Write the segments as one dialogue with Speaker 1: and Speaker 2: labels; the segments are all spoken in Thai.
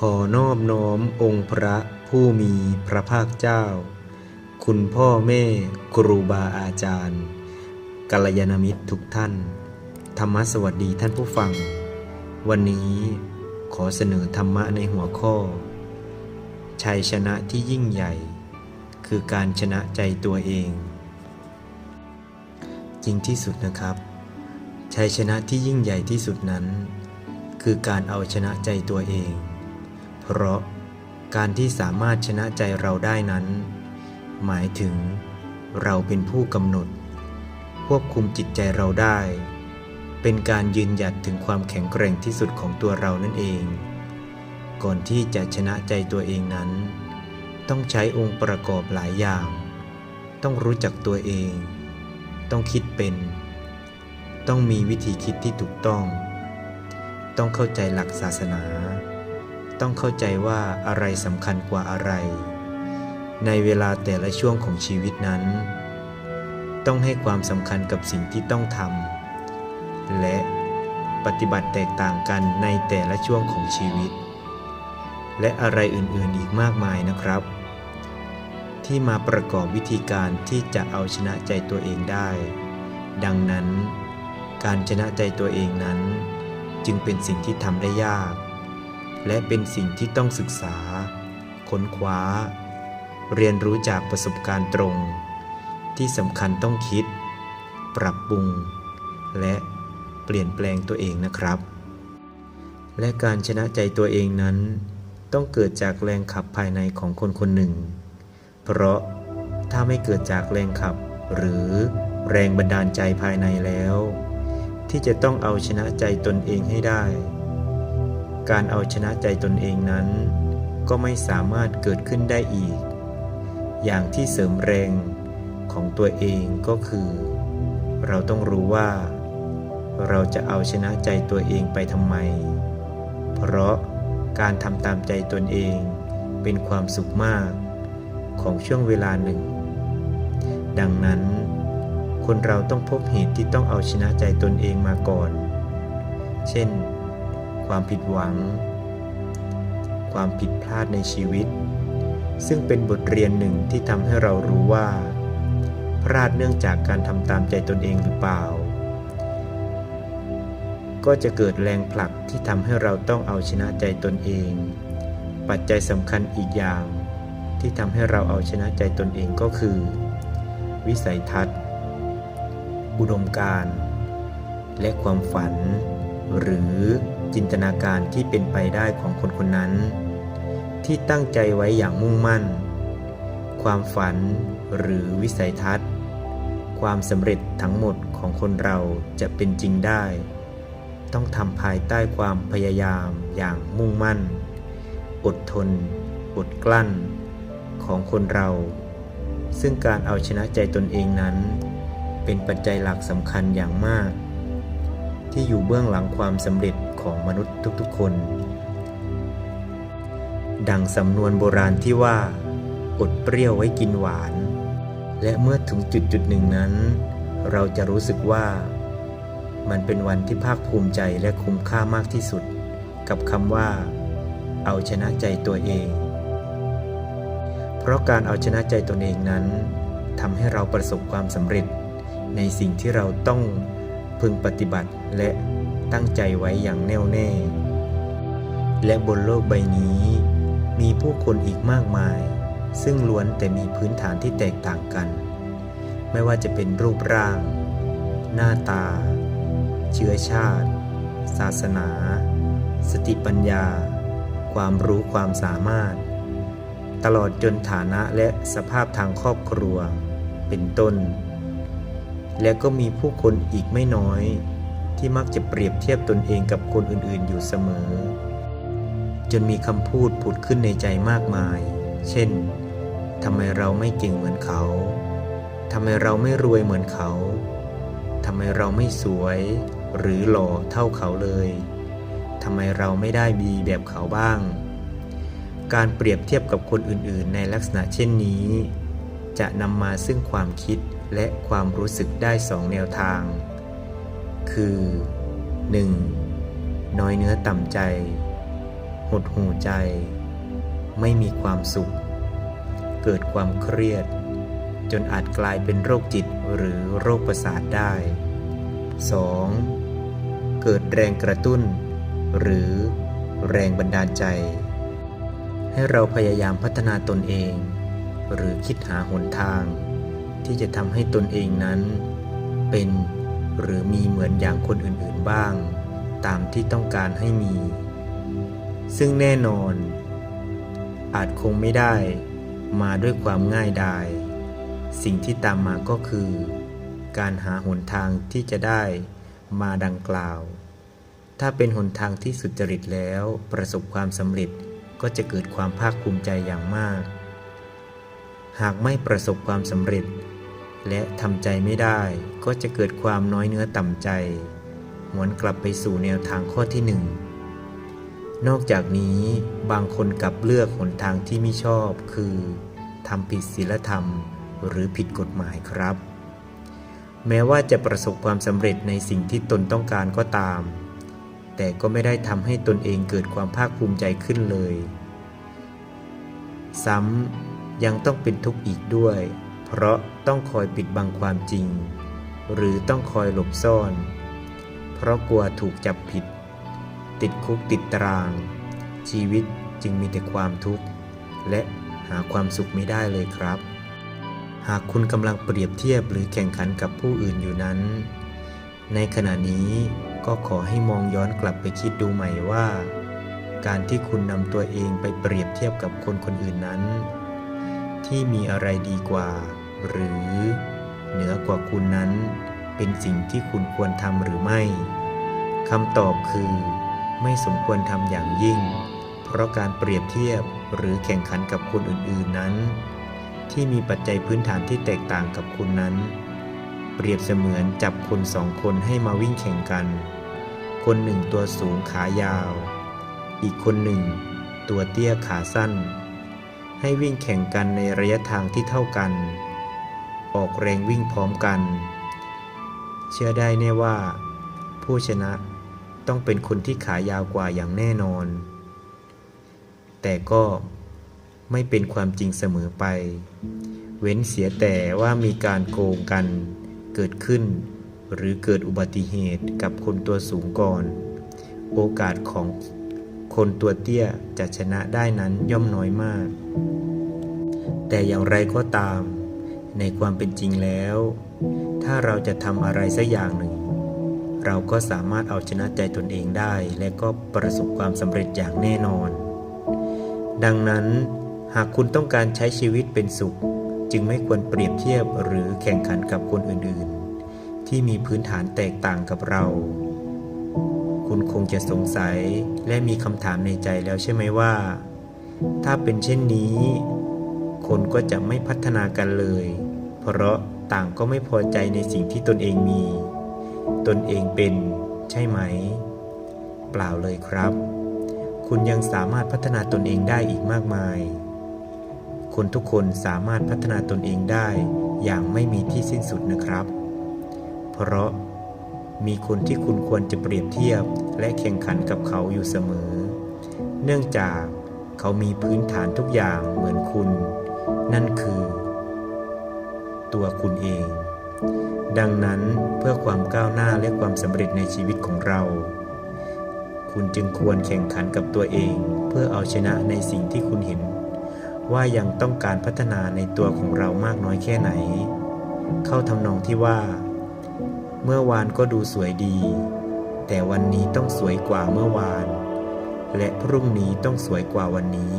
Speaker 1: ขอนอบน้อมองค์พระผู้มีพระภาคเจ้า คุณพ่อแม่ครูบาอาจารย์กัลยาณมิตรทุกท่าน ธรรมสวัสดีท่านผู้ฟัง วันนี้ขอเสนอธรรมะในหัวข้อ ชัยชนะที่ยิ่งใหญ่ คือการชนะใจตัวเอง จริงที่สุดนะครับ ชัยชนะที่ยิ่งใหญ่ที่สุดนั้น คือการเอาชนะใจตัวเอง เพราะการที่สามารถชนะใจเราได้นั้น หมายถึงเราเป็นผู้กำหนด ควบคุมจิตใจเราได้ เป็นการยืนหยัดถึงความแข็งแกร่งที่สุดของตัวเรานั่นเอง ก่อนที่จะชนะใจตัวเองนั้น ต้องใช้องค์ประกอบหลายอย่าง ต้องรู้จักตัวเอง ต้องคิดเป็น ต้องมีวิธีคิดที่ถูกต้อง ต้องเข้าใจหลักศาสนา ต้องเข้าใจว่าอะไรสำคัญกว่าอะไร ในเวลาแต่ละช่วงของชีวิตนั้น ต้องให้ความสำคัญกับสิ่งที่ต้องทำและปฏิบัติแตกต่างกันในแต่ละช่วงของชีวิต และอะไรอื่นๆอีกมากมายนะครับ ที่มาประกอบวิธีการที่จะเอาชนะใจตัวเองได้ ดังนั้น การชนะใจตัวเองนั้น จึงเป็นสิ่งที่ทำได้ยาก และเป็นสิ่งที่ต้องศึกษา ค้นคว้า เรียนรู้จากประสบการณ์ตรง ที่สำคัญต้องคิด ปรับปรุง และเปลี่ยนแปลงตัวเองนะครับ และการชนะใจตัวเองนั้น ต้องเกิดจากแรงขับภายในของคนคนหนึ่ง เพราะถ้าไม่เกิดจากแรงขับ หรือแรงบันดาลใจภายในแล้ว ที่จะต้องเอาชนะใจตนเองให้ได้ การเอาชนะใจตนเองนั้น ก็ไม่สามารถเกิดขึ้นได้อีก อย่างที่เสริมแรงของตัวเองก็คือ เราต้องรู้ว่า เราจะเอาชนะใจตัวเองไปทำไม เพราะการทำตามใจตนเองเป็นความสุขมากของช่วงเวลาหนึ่ง ดังนั้น คนเราต้องพบเหตุที่ต้องเอาชนะใจตนเองมาก่อน เช่น ความผิดหวัง ความผิดพลาดในชีวิต ซึ่งเป็นบทเรียนหนึ่งที่ทำให้เรารู้ว่า พลาดเนื่องจากการทำตามใจตนเองหรือเปล่า ก็จะเกิดแรงผลักที่ทำให้เราต้องเอาชนะใจตนเอง ปัจจัยสำคัญอีกอย่าง ที่ทำให้เราเอาชนะใจตนเองก็คือ วิสัยทัศน์ อุดมการณ์และความฝันหรือ จินตนาการที่เป็นไปได้ของคนคนนั้น ที่ตั้งใจไว้อย่างมุ่งมั่น ความฝันหรือวิสัยทัศน์ ความสำเร็จทั้งหมดของคนเราจะเป็นจริงได้ ต้องทำภายใต้ความพยายามอย่างมุ่งมั่น อดทน อดกลั้น ของคนเรา ซึ่งการเอาชนะใจตนเองนั้น เป็นปัจจัยหลักสำคัญอย่างมาก ที่อยู่เบื้องหลังความสำเร็จ ของมนุษย์ทุกๆคน ดังสำนวนโบราณที่ว่าอดเปรี้ยวไว้กินหวาน และเมื่อถึงจุดจุดหนึ่งนั้น เราจะรู้สึกว่า มันเป็นวันที่ภาคภูมิใจและคุ้มค่ามากที่สุด กับคำว่า เอาชนะใจตัวเอง เพราะการเอาชนะใจตนเองนั้นทำให้เราประสบความสำเร็จในสิ่งที่เราต้องพึงปฏิบัติและ ตั้งใจไว้อย่างแน่วแน่ และบนโลกใบนี้ มีผู้คนอีกมากมาย ซึ่งล้วนแต่มีพื้นฐานที่แตกต่างกัน ไม่ว่าจะเป็นรูปร่าง หน้าตา เชื้อชาติ ศาสนา สติปัญญา ความรู้ความสามารถ ตลอดจนฐานะและสภาพทางครอบครัว เป็นต้น และก็มีผู้คนอีกไม่น้อย ที่มักจะเปรียบเทียบตนเองกับคนอื่นๆอยู่เสมอ จนมีคำพูดผุดขึ้นในใจมากมาย เช่นทำไมเราไม่เก่งเหมือนเขาทำไมเราไม่รวยเหมือนเขาทำไมเราไม่สวยหรือหล่อเท่าเขาเลยทำไมเราไม่ได้ดีแบบเขาบ้าง การเปรียบเทียบกับคนอื่นๆ ในลักษณะเช่นนี้ จะนำมาซึ่งความคิดและความรู้สึกได้สองแนวทาง คือ 1. น้อยเนื้อต่ำใจ หดหูใจ ไม่มีความสุข เกิดความเครียด จนอาจกลายเป็นโรคจิตหรือโรคประสาทได้ 2. เกิดแรงกระตุ้น หรือแรงบันดาลใจ ให้เราพยายามพัฒนาตนเอง หรือคิดหาหนทาง ที่จะทำให้ตนเองนั้นเป็น หรือมีเหมือนอย่างคนอื่นๆบ้าง ตามที่ต้องการให้มี ซึ่งแน่นอน อาจคงไม่ได้มาด้วยความง่ายดาย สิ่งที่ตามมาก็คือ การหาหนทางที่จะได้มาดังกล่าว ถ้าเป็นหนทางที่สุจริตแล้วประสบความสำเร็จก็จะเกิดความภาคภูมิใจอย่างมาก หากไม่ประสบความสำเร็จ และทำใจไม่ได้ก็จะเกิดความน้อยเนื้อต่ำใจ หวนกลับไปสู่แนวทางข้อที่หนึ่งนอกจากนี้บางคนกลับเลือกหนทางที่ไม่ชอบคือทำผิดศีลธรรมหรือผิดกฎหมายครับ แม้ว่าจะประสบความสำเร็จในสิ่งที่ตนต้องการก็ตาม แต่ก็ไม่ได้ทำให้ตนเองเกิดความภาคภูมิใจขึ้นเลย ซ้ำยังต้องเป็นทุกข์อีกด้วย เพราะต้องคอยปิดบังความจริง หรือต้องคอยหลบซ่อน เพราะกลัวถูกจับผิด ติดคุกติดตาราง ชีวิตจึงมีแต่ความทุกข์ และหาความสุขไม่ได้เลยครับ หากคุณกำลังเปรียบเทียบหรือแข่งขันกับผู้อื่นอยู่นั้น ในขณะนี้ก็ขอให้มองย้อนกลับไปคิดดูใหม่ว่า การที่คุณนำตัวเองไปเปรียบเทียบกับคนคนอื่นนั้น ที่มีอะไรดีกว่า หรือเหนือกว่าคุณนั้น เป็นสิ่งที่คุณควรทำหรือไม่คำตอบคือ ไม่สมควรทำอย่างยิ่ง เพราะการเปรียบเทียบหรือแข่งขันกับคนอื่นๆนั้น ที่มีปัจจัยพื้นฐานที่แตกต่างกับคุณนั้น เปรียบเสมือนจับคนสองคนให้มาวิ่งแข่งกัน คนหนึ่งตัวสูงขายาว อีกคนหนึ่ง ตัวเตี้ยขาสั้น ให้วิ่งแข่งกันในระยะทางที่เท่ากัน ออกแรงวิ่งพร้อมกัน เชื่อได้แน่ว่า ผู้ชนะต้องเป็นคนที่ขายาวกว่าอย่างแน่นอน แต่ก็ไม่เป็นความจริงเสมอไป เว้นเสียแต่ว่ามีการโกงกันเกิดขึ้น หรือเกิดอุบัติเหตุกับคนตัวสูงก่อน โอกาสของ คนตัวเตี้ยจะชนะได้นั้นย่อมน้อยมาก แต่อย่างไรก็ตาม ในความเป็นจริงแล้ว ถ้าเราจะทำอะไรสักอย่างหนึ่ง เราก็สามารถเอาชนะใจตนเองได้ และก็ประสบความสำเร็จอย่างแน่นอน ดังนั้น หากคุณต้องการใช้ชีวิตเป็นสุข จึงไม่ควรเปรียบเทียบหรือแข่งขันกับคนอื่นๆ ที่มีพื้นฐานแตกต่างกับเรา คุณคงจะสงสัยและมีคำถามในใจแล้วใช่ไหมว่า ถ้าเป็นเช่นนี้ คนก็จะไม่พัฒนากันเลย เพราะต่างก็ไม่พอใจในสิ่งที่ตนเองมี ตนเองเป็นใช่ไหม เปล่าเลยครับ คุณยังสามารถพัฒนาตนเองได้อีกมากมาย คนทุกคนสามารถพัฒนาตนเองได้อย่างไม่มีที่สิ้นสุดนะครับ เพราะ มีคนที่คุณควรจะเปรียบเทียบและแข่งขันกับเขาอยู่เสมอ เนื่องจากเขามีพื้นฐานทุกอย่างเหมือนคุณ นั่นคือ ตัวคุณเอง ดังนั้นเพื่อความก้าวหน้าและความสำเร็จในชีวิตของเรา คุณจึงควรแข่งขันกับตัวเอง เพื่อเอาชนะในสิ่งที่คุณเห็น ว่ายังต้องการพัฒนาในตัวของเรามากน้อยแค่ไหน เข้าทำนองที่ว่า เมื่อวานก็ดูสวยดี แต่วันนี้ต้องสวยกว่าเมื่อวาน และพรุ่งนี้ต้องสวยกว่าวันนี้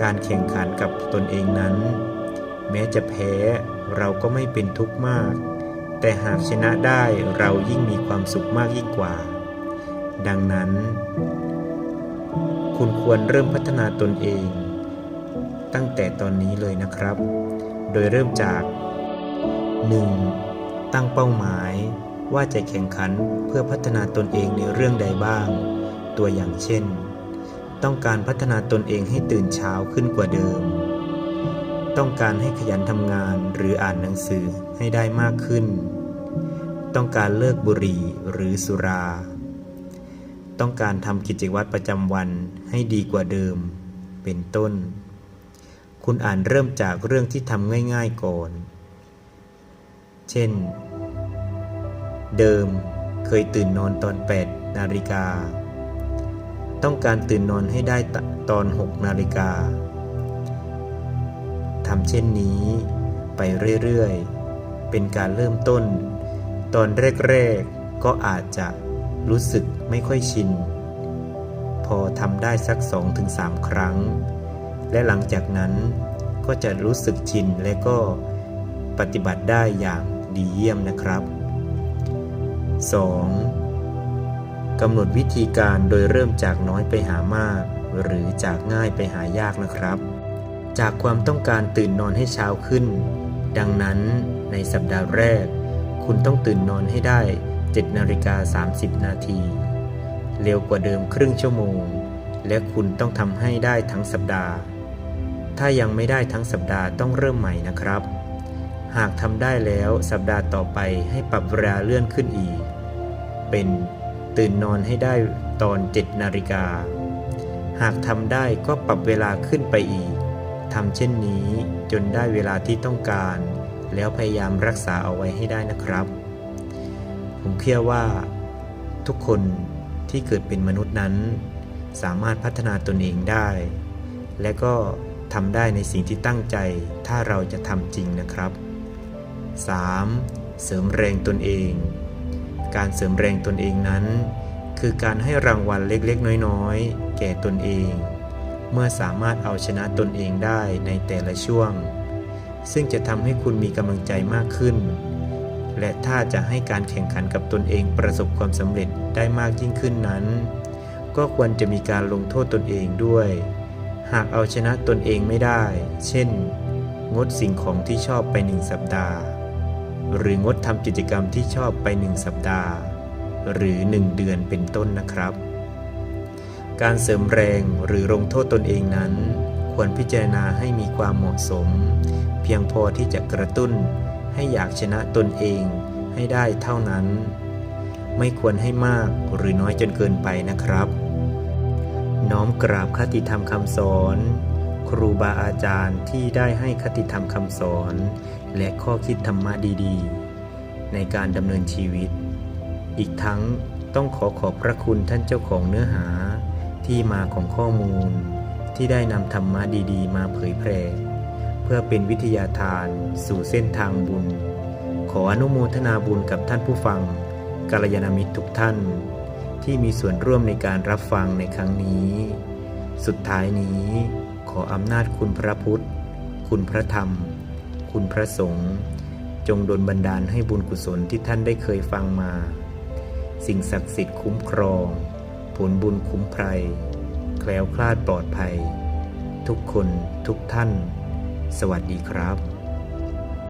Speaker 1: การแข่งขันกับตนเองนั้น แม้จะแพ้เราก็ไม่เป็นทุกข์มาก แต่หากชนะได้เรายิ่งมีความสุขมากยิ่งกว่า ดังนั้น คุณควรเริ่มพัฒนาตนเอง ตั้งแต่ตอนนี้เลยนะครับ โดยเริ่มจาก 1. ตั้งเป้าหมาย ว่าจะแข่งขันเพื่อพัฒนาตนเองในเรื่องใดบ้าง ตัวอย่างเช่น ต้องการพัฒนาตนเองให้ตื่นเช้าขึ้นกว่าเดิม ต้องการให้ขยันทำงานหรืออ่านหนังสือให้ได้มากขึ้น ต้องการเลิกบุหรี่หรือสุรา ต้องการทำกิจวัตรประจำวันให้ดีกว่าเดิม เป็นต้น คุณอ่านเริ่มจากเรื่องที่ทำง่าย ๆก่อน เช่น เดิมเคยตื่นนอนตอน 8 นาฬิกา ต้องการตื่นนอนให้ได้ตอน 6 นาฬิกา ทำเช่นนี้ไปเรื่อยๆ เป็นการเริ่มต้น ตอนแรกๆ ก็อาจจะรู้สึกไม่ค่อยชิน พอทำได้สัก 2-3 ครั้ง และหลังจากนั้นก็จะรู้สึกชินและก็ปฏิบัติได้อย่างดีเยี่ยมนะครับ 2. กำหนดวิธีการโดยเริ่มจากน้อยไปหามาก หรือจากง่ายไปหายากนะครับ จากความต้องการตื่นนอนให้เช้าขึ้น ดังนั้นในสัปดาห์แรก คุณต้องตื่นนอนให้ได้7นาฬิกา30 นาที เร็วกว่าเดิมครึ่งชั่วโมง และคุณต้องทำให้ได้ทั้งสัปดาห์ ถ้ายังไม่ได้ทั้งสัปดาห์ต้องเริ่มใหม่นะครับ หากทำได้แล้วสัปดาห์ต่อไปให้ปรับเวลาเลื่อนขึ้นอีก เป็น ตื่นนอนให้ได้ตอน 7 นาฬิกา หากทำได้ก็ปรับเวลาขึ้นไปอีกทำเช่นนี้จนได้เวลาที่ต้องการ แล้วพยายามรักษาเอาไว้ให้ได้นะครับ ผมเชื่อว่า ทุกคนที่เกิดเป็นมนุษย์นั้น สามารถพัฒนาตนเองได้ และก็ทำได้ในสิ่งที่ตั้งใจ ถ้าเราจะทำจริงนะครับ 3. เสริมแรงตนเอง การเสริมแรงตนเองนั้น คือการให้รางวัลเล็กๆ น้อยๆ แก่ตนเอง เมื่อสามารถเอาชนะตนเองได้ในแต่ละช่วง ซึ่งจะทำให้คุณมีกำลังใจมากขึ้น และถ้าจะให้การแข่งขันกับตนเองประสบความสำเร็จได้มากยิ่งขึ้นนั้น ก็ควรจะมีการลงโทษตนเองด้วย หากเอาชนะตนเองไม่ได้ เช่น งดสิ่งของที่ชอบไปหนึ่งสัปดาห์ หรืองดทำกิจกรรมที่ชอบไปหนึ่งสัปดาห์ หรือหนึ่งเดือนเป็นต้นนะครับ การเสริมแรงหรือลงโทษตนเองนั้น ควรพิจารณาให้มีความเหมาะสม เพียงพอที่จะกระตุ้น ให้อยากชนะตนเองให้ได้เท่านั้น ไม่ควรให้มากหรือน้อยจนเกินไปนะครับ น้อมกราบคติธรรมคำสอน ครูบาอาจารย์ที่ได้ให้คติธรรมคำสอน และข้อคิดธรรมะดีๆ ในการดำเนินชีวิต อีกทั้งต้องขอขอบพระคุณท่านเจ้าของเนื้อหาที่มาของข้อมูล ที่ได้นำธรรมะดีๆ มาเผยแพร่ เพื่อเป็นวิทยาทานสู่เส้นทางบุญ ขออนุโมทนาบุญกับท่านผู้ฟังกัลยาณมิตรทุกท่าน ที่มีส่วนร่วมในการรับฟังในครั้งนี้ สุดท้ายนี้ ขออำนาจคุณพระพุทธ คุณพระธรรม คุณพระสงฆ์จงดลบันดาลให้บุญกุศลที่ท่านได้เคยฟังมา สิ่งศักดิ์สิทธิ์คุ้มครอง ผลบุญคุ้มไพรแคล้วคลาดปลอดภัย ทุกคนทุกท่าน สวัสดีครับ